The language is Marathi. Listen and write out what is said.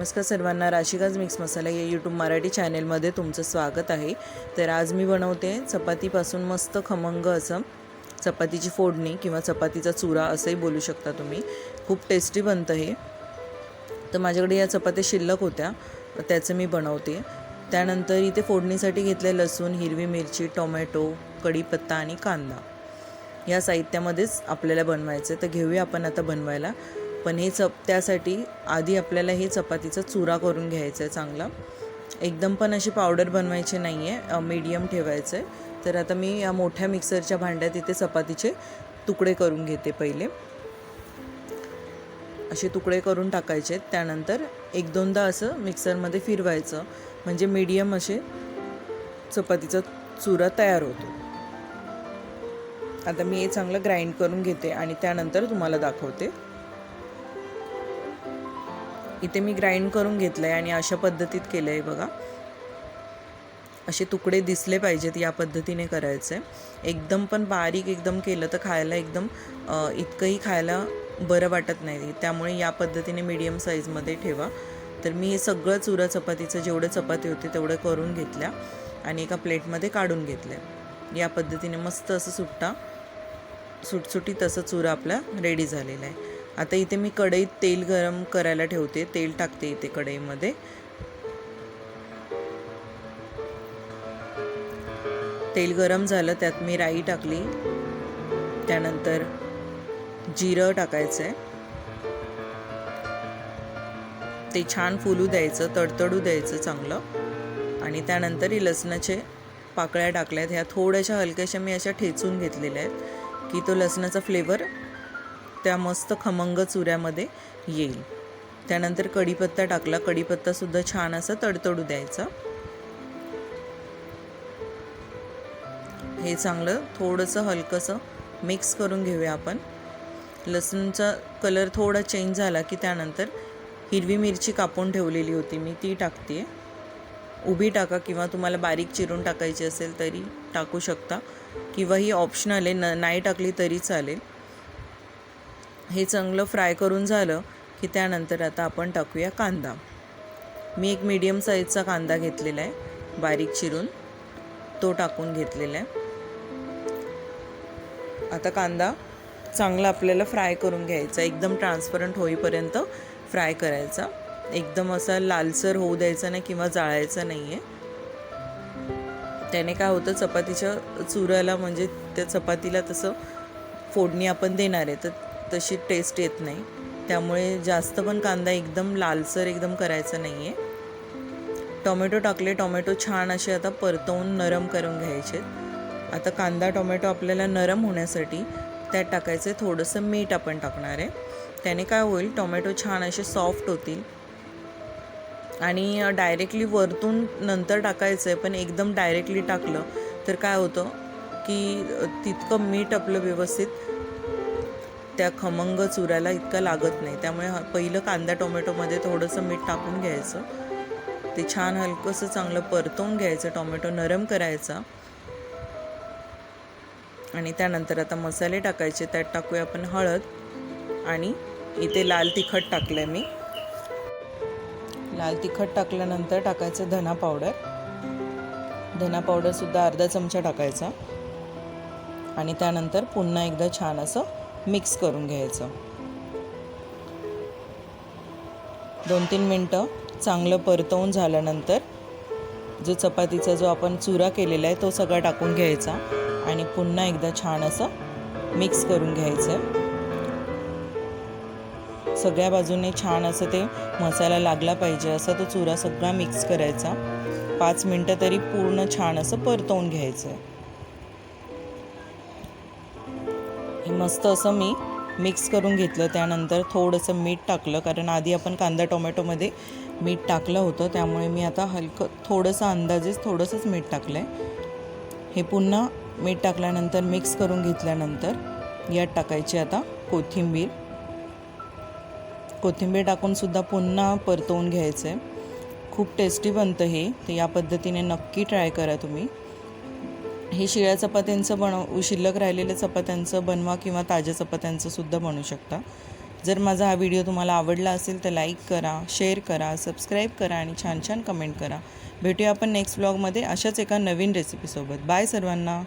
नमस्कार सर्वांना राशिकाज मिक्स मसाला या यूट्यूब मराठी चॅनेलमध्ये तुमचं स्वागत आहे. तर आज मी बनवते चपातीपासून मस्त खमंग असं. चपातीची फोडणी किंवा चपातीचा चुरा असंही बोलू शकता तुम्ही. खूप टेस्टी बनतं हे. तर माझ्याकडे या चपात्या शिल्लक होत्या. त्याचं मी बनवते. त्यानंतर इथे फोडणीसाठी घेतले लसूण हिरवी मिरची टोमॅटो कढीपत्ता आणि कांदा. या साहित्यामध्येच आपल्याला बनवायचं आहे. तर घेऊया आपण आता बनवायला. पण हे चप त्यासाठी आधी आपल्याला हे चपातीचा चुरा करून घ्यायचा आहे चांगला. एकदम पण अशी पावडर बनवायची नाही आहे मीडियम ठेवायचं आहे. तर आता मी या मोठ्या मिक्सरच्या भांड्यात इथे चपातीचे तुकडे करून घेते पहिले. असे तुकडे करून टाकायचे त्यानंतर एक दोनदा असं मिक्सरमध्ये फिरवायचं. म्हणजे मीडियम असे चपातीचा चुरा तयार होतो. आता मी हे चांगलं ग्राइंड करून घेते आणि त्यानंतर तुम्हाला दाखवते. इथे मी ग्राइंड करून घेतलं आहे आणि अशा पद्धतीत केलं आहे बघा. असे तुकडे दिसले पाहिजेत या पद्धतीने करायचे. एकदम पण बारीक एकदम केलं तर खायला एकदम इतकंही खायला बरं वाटत नाही. त्यामुळे या पद्धतीने मीडियम साईजमध्ये ठेवा. तर मी हे सगळं चुरा चपातीचं जेवढं चपाती होते तेवढं करून घेतल्या आणि एका प्लेटमध्ये काढून घेतल्या. या पद्धतीने मस्त असं सुट्टा सुटसुटीत असं चुरा आपला रेडी झालेला आहे. आता इथे मी कढईत तेल गरम करायला ठेवते. तेल टाकते इथे कढईमध्ये. तेल गरम झालं त्यात मी राई टाकली. त्यानंतर जिरं टाकायचं आहे ते छान फुलू द्यायचं तडतडू द्यायचं चांगलं. आणि त्यानंतर ही लसणाचे पाकळ्या टाकल्या आहेत ह्या थोड्याशा हलक्याशा मी अशा ठेचून घेतलेल्या आहेत की तो लसणाचा फ्लेवर त्या मस्त खमंग चुऱ्यामध्ये येईल. त्यानंतर कढीपत्ता टाकला. कढीपत्तासुद्धा छान असा तडतडू द्यायचा. हे चांगलं थोडंसं हलकंसं मिक्स करून घेऊया आपण. लसूणचा कलर थोडा चेंज झाला की त्यानंतर हिरवी मिरची कापून ठेवलेली होती मी. ती टाकते उभी टाका किंवा तुम्हाला बारीक चिरून टाकायची असेल तरी टाकू शकता. किंवा ही ऑप्शनल आहे. न नाही टाकली तरी चालेल. हे चांगलं फ्राय करून झालं की त्यानंतर आता आपण टाकूया कांदा. मी एक मीडियम साईजचा कांदा घेतलेला आहे बारीक चिरून. तो टाकून घेतलेला आहे. आता कांदा चांगला आपल्याला फ्राय करून घ्यायचा एकदम ट्रान्सपरंट होईपर्यंत फ्राय करायचा. एकदम असा लालसर होऊ द्यायचा नाही किंवा जाळायचा नाही आहे त्याने काय होतं चपातीच्या चुऱ्याला म्हणजे त्या चपातीला तसं फोडणी आपण देणार आहे तर तशी टेस्ट येत नाही. त्यामुळे जास्त पण कांदा एकदम लालसर एकदम करायचा नाही आहे टोमॅटो टाकले टोमॅटो छान असे आता परतवून नरम करून घ्यायचे. आता कांदा टोमॅटो आपल्याला नरम होण्यासाठी त्यात टाकायचं आहे थोडंसं मीठ आपण टाकणार आहे. त्याने काय होईल टोमॅटो छान असे सॉफ्ट होतील. आणि डायरेक्टली वरतून नंतर टाकायचं आहे पण एकदम डायरेक्टली टाकलं तर काय होतं की तितकं मीठ आपलं व्यवस्थित त्या खमंग चुऱ्याला इतका लागत नाही. त्यामुळे पहिलं कांदा टोमॅटोमध्ये थोडंसं मीठ टाकून घ्यायचं. ते छान हलकंसं चांगलं परतवून घ्यायचं टोमॅटो नरम करायचा. आणि त्यानंतर आता मसाले टाकायचे त्यात टाकूया आपण हळद. आणि इथे लाल तिखट टाकलं आहे मी. लाल तिखट टाकल्यानंतर टाकायचं धना पावडर. धना पावडरसुद्धा अर्धा चमचा टाकायचा. आणि त्यानंतर पुन्हा एकदा छान असं मिक्स करून घ्यायचं. दोन तीन मिनटं चांगलं परतवून झाल्यानंतर जो चपातीचा जो आपण चुरा केलेला आहे तो सगळा टाकून घ्यायचा आणि पुन्हा एकदा छान असं मिक्स करून घ्यायचं. आहे सगळ्या बाजूने छान असं ते मसाला लागला पाहिजे असा तो चुरा सगळा मिक्स करायचा. पाच मिनटं तरी पूर्ण छान असं परतवून घ्यायचं. आहे मस्त असं मी मिक्स करून घेतलं. त्यानंतर थोडंसं मीठ टाकलं. कारण आधी आपण कांदा टोमॅटोमध्ये मीठ टाकलं होतं. त्यामुळे मी आता हलकं थोडंसं अंदाजेच थोडंसंच मीठ टाकलं आहे हे पुन्हा मीठ टाकल्यानंतर मिक्स करून घेतल्यानंतर यात टाकायची आता कोथिंबीर. कोथिंबीर टाकूनसुद्धा पुन्हा परतवून घ्यायचं आहे खूप टेस्टी बनतं हे. तर या पद्धतीने नक्की ट्राय करा तुम्ही. हे शिळ्या चपात्यांचं बनव शिल्लक राहिलेल्या चपात्यांचं बनवा किंवा ताज्या चपात्यांचं सुद्धा बनवू शकता. जर माझा हा व्हिडिओ तुम्हाला आवडला असेल तर लाईक करा शेअर करा सबस्क्राईब करा आणि छान छान कमेंट करा. भेटूया आपण नेक्स्ट ब्लॉगमध्ये अशाच एका नवीन रेसिपीसोबत बाय सर्वांना.